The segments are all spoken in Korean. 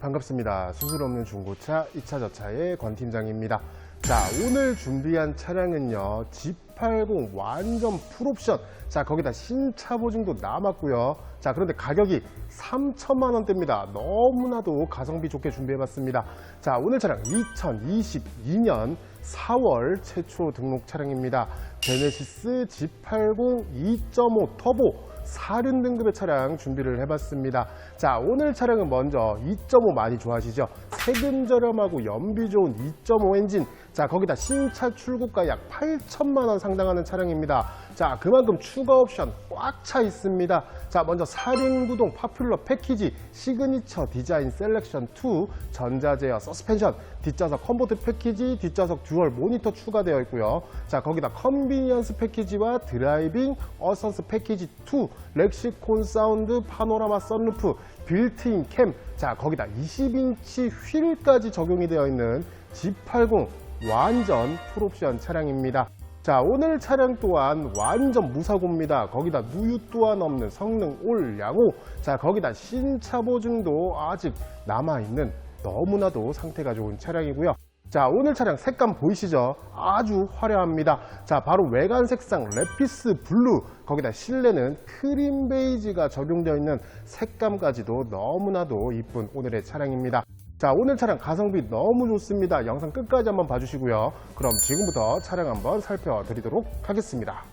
네, 반갑습니다. 수술 없는 중고차 2차 저차의 권 팀장입니다. 자, 오늘 준비한 차량은요, G80 완전 풀옵션. 자, 거기다 신차 보증도 남았고요. 자, 그런데 가격이 3천만 원대입니다. 너무나도 가성비 좋게 준비해봤습니다. 자, 오늘 차량 2022년 4월 최초 등록 차량입니다. 제네시스 G80 2.5 터보 4륜 등급의 차량 준비를 해봤습니다. 자, 오늘 차량은 먼저 2.5 많이 좋아하시죠? 세금 저렴하고 연비 좋은 2.5 엔진. 자, 거기다 신차 출고가 약 8천만 원 상당하는 차량입니다. 자, 그만큼 추가 옵션 꽉 차 있습니다. 자, 먼저 4륜 구동 파퓰러 패키지 시그니처 디자인 셀렉션 2 전자제어 서스펜션 뒷좌석 컴포트 패키지 뒷좌석 듀얼 모니터 추가되어 있고요. 자, 거기다 컨비니언스 패키지와 드라이빙 어선스 패키지 2 렉시콘 사운드 파노라마 썬루프 빌트인 캠 자, 거기다 20인치 휠까지 적용이 되어 있는 G80 완전 풀옵션 차량입니다. 자, 오늘 차량 또한 완전 무사고입니다. 거기다 누유 또한 없는 성능 올 양호. 자, 거기다 신차 보증도 아직 남아있는 너무나도 상태가 좋은 차량이고요. 자, 오늘 차량 색감 보이시죠? 아주 화려합니다. 자, 바로 외관 색상 레피스 블루, 거기다 실내는 크림 베이지가 적용되어 있는 색감까지도 너무나도 이쁜 오늘의 차량입니다. 자, 오늘 차량 가성비 너무 좋습니다. 영상 끝까지 한번 봐주시고요. 그럼 지금부터 차량 한번 살펴드리도록 하겠습니다.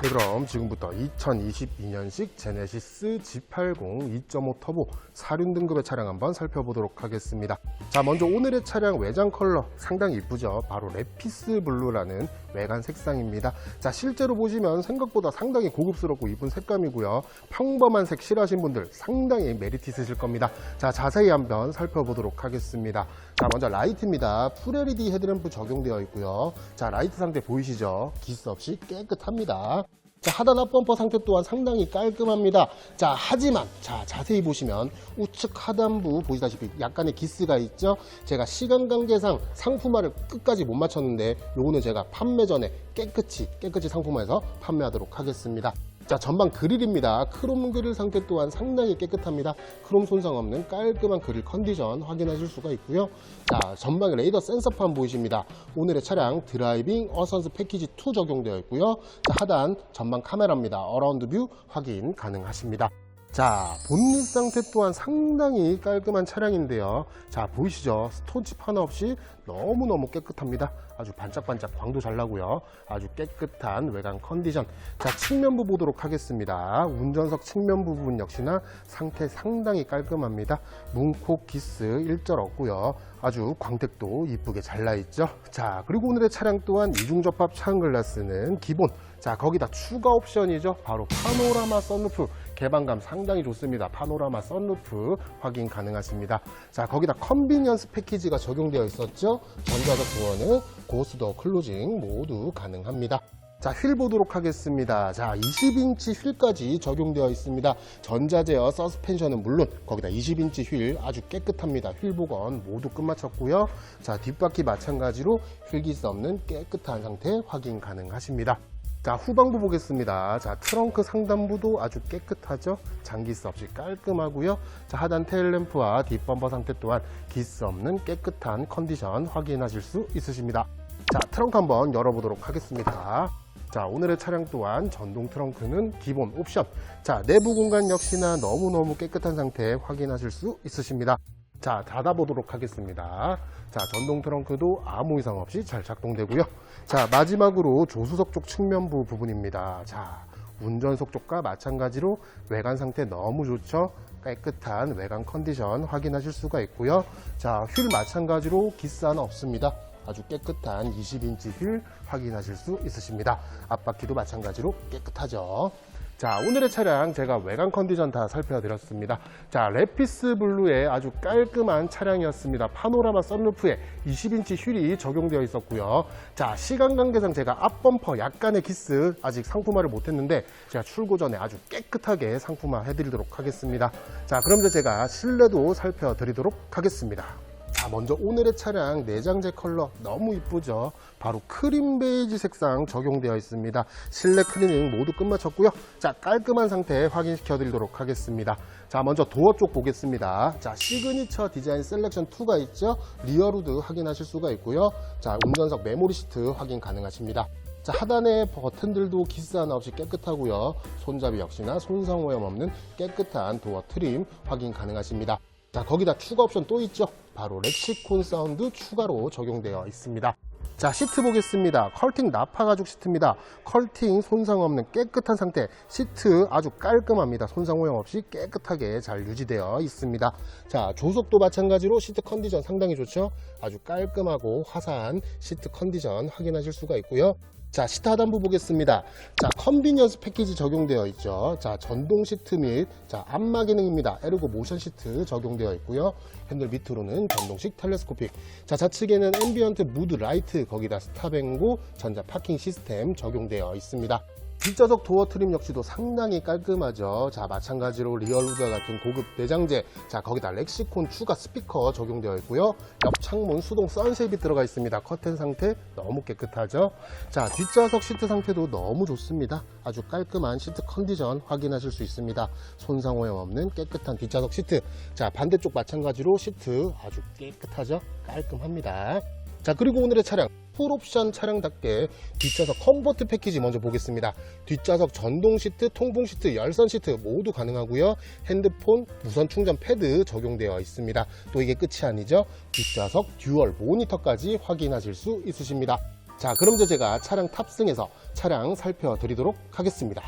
네, 그럼 지금부터 2022년식 제네시스 G80 2.5 터보 4륜 등급의 차량 한번 살펴보도록 하겠습니다. 자, 먼저 오늘의 차량 외장 컬러 상당히 이쁘죠? 바로 레피스 블루라는 외관 색상입니다. 자, 실제로 보시면 생각보다 상당히 고급스럽고 이쁜 색감이고요. 평범한 색 싫어하신 분들 상당히 메리트 있으실 겁니다. 자, 자세히 한번 살펴보도록 하겠습니다. 자, 먼저 라이트입니다. 풀 LED 헤드램프 적용되어 있고요. 자, 라이트 상태 보이시죠? 기스 없이 깨끗합니다. 자, 하단 앞범퍼 상태 또한 상당히 깔끔합니다. 자, 하지만, 자, 자세히 보시면 우측 하단부 보시다시피 약간의 기스가 있죠? 제가 시간 관계상 상품화를 끝까지 못 맞췄는데 요거는 제가 판매 전에 깨끗이, 깨끗이 상품화해서 판매하도록 하겠습니다. 자, 전방 그릴입니다. 크롬 그릴 상태 또한 상당히 깨끗합니다. 크롬 손상 없는 깔끔한 그릴 컨디션 확인하실 수가 있고요. 자, 전방에 레이더 센서판 보이십니다. 오늘의 차량 드라이빙 어선스 패키지 2 적용되어 있고요. 자, 하단 전방 카메라입니다. 어라운드 뷰 확인 가능하십니다. 자, 본닛 상태 또한 상당히 깔끔한 차량인데요. 자, 보이시죠? 스톤칩 하나 없이 너무너무 깨끗합니다. 아주 반짝반짝 광도 잘 나고요. 아주 깨끗한 외관 컨디션. 자, 측면부 보도록 하겠습니다. 운전석 측면 부분 역시나 상태 상당히 깔끔합니다. 문콕 기스 일절 없고요. 아주 광택도 이쁘게 잘 나 있죠. 자, 그리고 오늘의 차량 또한 이중 접합 차은 글라스는 기본. 자, 거기다 추가 옵션이죠. 바로 파노라마 썬루프. 개방감 상당히 좋습니다. 파노라마 썬루프 확인 가능하십니다. 자, 거기다 컨비니언스 패키지가 적용되어 있었죠. 전자석 도어는 고스더 클로징 모두 가능합니다. 자, 휠 보도록 하겠습니다. 자, 20인치 휠까지 적용되어 있습니다. 전자제어 서스펜션은 물론 거기다 20인치 휠 아주 깨끗합니다. 휠 복원 모두 끝마쳤고요. 자, 뒷바퀴 마찬가지로 휠기스 없는 깨끗한 상태 확인 가능하십니다. 자, 후방부 보겠습니다. 자, 트렁크 상단부도 아주 깨끗하죠? 장기스 없이 깔끔하고요. 자, 하단 테일램프와 뒷범퍼 상태 또한 기스 없는 깨끗한 컨디션 확인하실 수 있으십니다. 자, 트렁크 한번 열어보도록 하겠습니다. 자, 오늘의 차량 또한 전동 트렁크는 기본 옵션. 자, 내부 공간 역시나 너무너무 깨끗한 상태 확인하실 수 있으십니다. 자, 닫아보도록 하겠습니다. 자, 전동 트렁크도 아무 이상 없이 잘 작동되고요. 자, 마지막으로 조수석 쪽 측면부 부분입니다. 자, 운전석 쪽과 마찬가지로 외관 상태 너무 좋죠? 깨끗한 외관 컨디션 확인하실 수가 있고요. 자, 휠 마찬가지로 기스 하나 없습니다. 아주 깨끗한 20인치 휠 확인하실 수 있으십니다. 앞바퀴도 마찬가지로 깨끗하죠. 자, 오늘의 차량 제가 외관 컨디션 다 살펴드렸습니다. 자, 레피스 블루의 아주 깔끔한 차량이었습니다. 파노라마 썬루프에 20인치 휠이 적용되어 있었고요. 자, 시간 관계상 제가 앞범퍼 약간의 기스 아직 상품화를 못했는데 제가 출고 전에 아주 깨끗하게 상품화 해드리도록 하겠습니다. 자, 그럼 이제 제가 실내도 살펴드리도록 하겠습니다. 먼저 오늘의 차량 내장재 컬러 너무 이쁘죠? 바로 크림 베이지 색상 적용되어 있습니다. 실내 클리닝 모두 끝마쳤고요. 자, 깔끔한 상태 확인시켜 드리도록 하겠습니다. 자, 먼저 도어 쪽 보겠습니다. 자, 시그니처 디자인 셀렉션 2가 있죠? 리어루드 확인하실 수가 있고요. 자, 운전석 메모리 시트 확인 가능하십니다. 자, 하단의 버튼들도 기스 하나 없이 깨끗하고요. 손잡이 역시나 손상 오염 없는 깨끗한 도어 트림 확인 가능하십니다. 자, 거기다 추가 옵션 또 있죠? 바로 렉시콘 사운드 추가로 적용되어 있습니다. 자, 시트 보겠습니다. 컬팅 나파 가죽 시트입니다. 컬팅 손상 없는 깨끗한 상태. 시트 아주 깔끔합니다. 손상 오염 없이 깨끗하게 잘 유지되어 있습니다. 자, 조석도 마찬가지로 시트 컨디션 상당히 좋죠? 아주 깔끔하고 화사한 시트 컨디션 확인하실 수가 있고요. 자, 시트 하단부 보겠습니다. 자, 컨비니언스 패키지 적용되어 있죠. 자, 전동 시트 및, 자, 안마 기능입니다. 에르고 모션 시트 적용되어 있고요. 핸들 밑으로는 전동식 텔레스코픽. 자, 좌측에는 앰비언트 무드 라이트, 거기다 스탑앤고 전자 파킹 시스템 적용되어 있습니다. 뒷좌석 도어 트림 역시도 상당히 깔끔하죠. 자, 마찬가지로 리얼루드와 같은 고급 내장재. 자, 거기다 렉시콘 추가 스피커 적용되어 있고요. 옆 창문 수동 선쉐입이 들어가 있습니다. 커튼 상태 너무 깨끗하죠. 자, 뒷좌석 시트 상태도 너무 좋습니다. 아주 깔끔한 시트 컨디션 확인하실 수 있습니다. 손상 오염 없는 깨끗한 뒷좌석 시트. 자, 반대쪽 마찬가지로 시트 아주 깨끗하죠. 깔끔합니다. 자 그리고 오늘의 차량 풀옵션 차량답게 뒷좌석 컴포트 패키지 먼저 보겠습니다. 뒷좌석 전동 시트, 통풍 시트, 열선 시트 모두 가능하고요. 핸드폰, 무선 충전 패드 적용되어 있습니다. 또 이게 끝이 아니죠? 뒷좌석 듀얼 모니터까지 확인하실 수 있으십니다. 자 그럼 이제 제가 차량 탑승해서 차량 살펴드리도록 하겠습니다.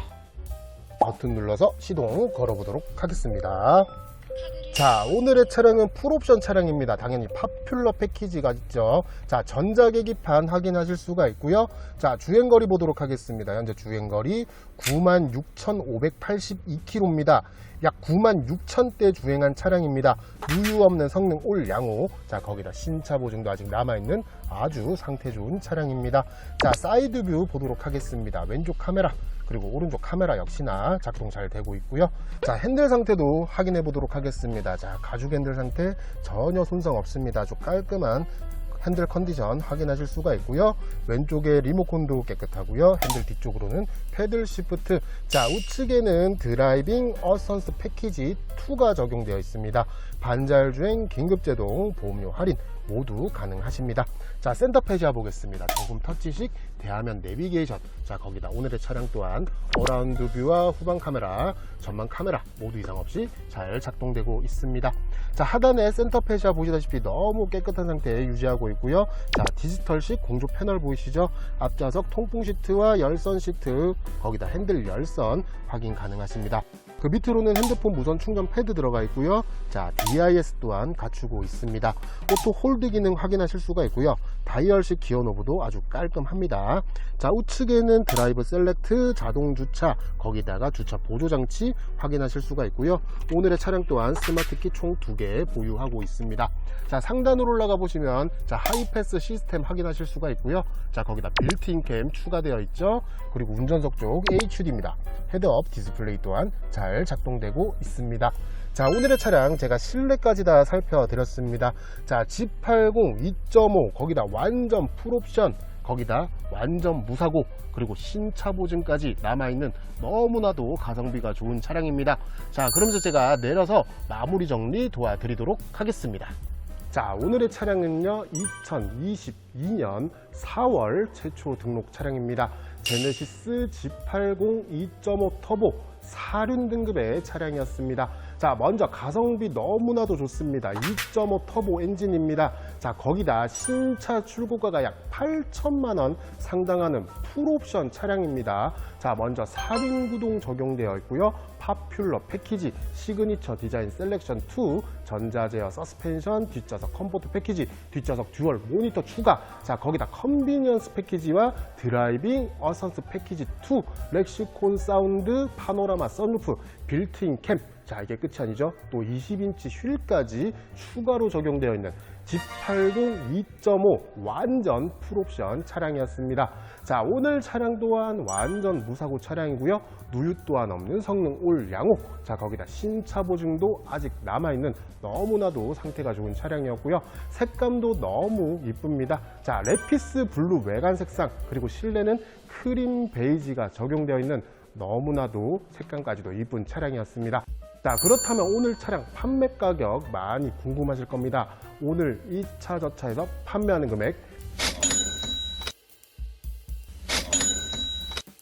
버튼 눌러서 시동 걸어보도록 하겠습니다 자, 오늘의 차량은 풀옵션 차량입니다. 당연히 파퓰러 패키지가 있죠. 자, 전자계기판 확인하실 수가 있고요. 자, 주행거리 보도록 하겠습니다. 현재 주행거리 96,582km입니다. 약 96,000대 주행한 차량입니다. 누유 없는 성능 올 양호. 자, 거기다 신차 보증도 아직 남아있는 아주 상태 좋은 차량입니다. 자, 사이드 뷰 보도록 하겠습니다. 왼쪽 카메라. 그리고 오른쪽 카메라 역시나 작동 잘 되고 있고요. 자, 핸들 상태도 확인해 보도록 하겠습니다. 자, 가죽 핸들 상태 전혀 손상 없습니다. 아주 깔끔한 핸들 컨디션 확인하실 수가 있고요. 왼쪽에 리모컨도 깨끗하고요. 핸들 뒤쪽으로는 패들 시프트. 자, 우측에는 드라이빙 어선스 패키지 2가 적용되어 있습니다. 반자율 주행, 긴급제동, 보험료 할인 모두 가능하십니다. 자, 센터 페이지와 보겠습니다. 정품 터치식 대화면 내비게이션. 자, 거기다 오늘의 차량 또한 어라운드 뷰와 후방 카메라, 전방 카메라 모두 이상 없이 잘 작동되고 있습니다. 자, 하단에 센터 페이지와 보시다시피 너무 깨끗한 상태에 유지하고 있고요. 자, 디지털식 공조 패널 보이시죠? 앞좌석 통풍 시트와 열선 시트, 거기다 핸들 열선 확인 가능하십니다. 그 밑으로는 핸드폰 무선 충전 패드 들어가 있고요. 자, DIS 또한 갖추고 있습니다. 오토 홀드 기능 확인하실 수가 있고요. 다이얼식 기어 노브도 아주 깔끔합니다. 자, 우측에는 드라이브 셀렉트, 자동 주차, 거기다가 주차 보조 장치 확인하실 수가 있고요. 오늘의 차량 또한 스마트 키총두개 보유하고 있습니다. 자, 상단으로 올라가 보시면 자, 하이패스 시스템 확인하실 수가 있고요. 자, 거기다 빌트인 캠 추가되어 있죠. 그리고 운전석 쪽 HUD입니다. 헤드업 디스플레이 또한 잘 작동되고 있습니다. 자, 오늘의 차량 제가 실내까지 다 살펴드렸습니다. 자, G80 2.5 거기다 완전 풀옵션 거기다 완전 무사고 그리고 신차 보증까지 남아있는 너무나도 가성비가 좋은 차량입니다. 자, 그럼 이제 제가 내려서 마무리 정리 도와드리도록 하겠습니다. 자, 오늘의 차량은요, 2022년 4월 최초 등록 차량입니다. 제네시스 G80 2.5 터보 4륜 등급의 차량이었습니다. 자, 먼저 가성비 너무나도 좋습니다. 2.5 터보 엔진입니다. 자, 거기다 신차 출고가가 약 8천만 원 상당하는 풀옵션 차량입니다. 자, 먼저 4륜 구동 적용되어 있고요. 파퓰러 패키지, 시그니처 디자인 셀렉션 2, 전자제어 서스펜션, 뒷좌석 컴포트 패키지, 뒷좌석 듀얼 모니터 추가, 자, 거기다 컨비니언스 패키지와 드라이빙 어선스 패키지 2, 렉시콘 사운드, 파노라마 선루프, 빌트인 캠, 자, 이게 끝이 아니죠. 또 20인치 휠까지 추가로 적용되어 있는 G80 2.5 완전 풀옵션 차량이었습니다. 자, 오늘 차량 또한 완전 무사고 차량이고요. 누유 또한 없는 성능 올 양호. 자, 거기다 신차 보증도 아직 남아있는 너무나도 상태가 좋은 차량이었고요. 색감도 너무 이쁩니다. 자, 레피스 블루 외관 색상 그리고 실내는 크림 베이지가 적용되어 있는 너무나도 색감까지도 이쁜 차량이었습니다. 자, 그렇다면 오늘 차량 판매 가격 많이 궁금하실 겁니다. 오늘 이차저 차에서 판매하는 금액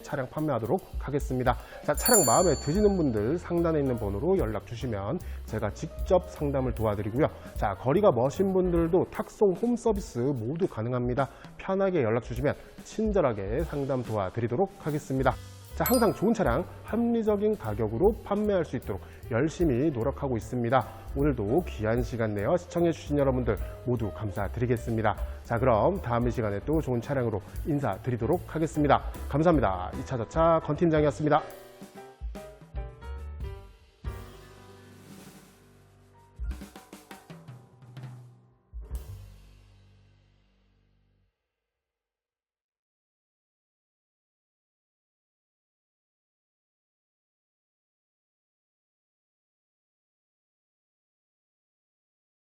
차량 판매하도록 하겠습니다. 자, 차량 마음에 드시는 분들 상단에 있는 번호로 연락 주시면 제가 직접 상담을 도와드리고요. 자, 거리가 머신 분들도 탁송 홈 서비스 모두 가능합니다. 편하게 연락 주시면 친절하게 상담 도와드리도록 하겠습니다. 자, 항상 좋은 차량 합리적인 가격으로 판매할 수 있도록 열심히 노력하고 있습니다. 오늘도 귀한 시간 내어 시청해주신 여러분들 모두 감사드리겠습니다. 자, 그럼 다음 이 시간에 또 좋은 차량으로 인사드리도록 하겠습니다. 감사합니다. 2차 저차 건팀장이었습니다.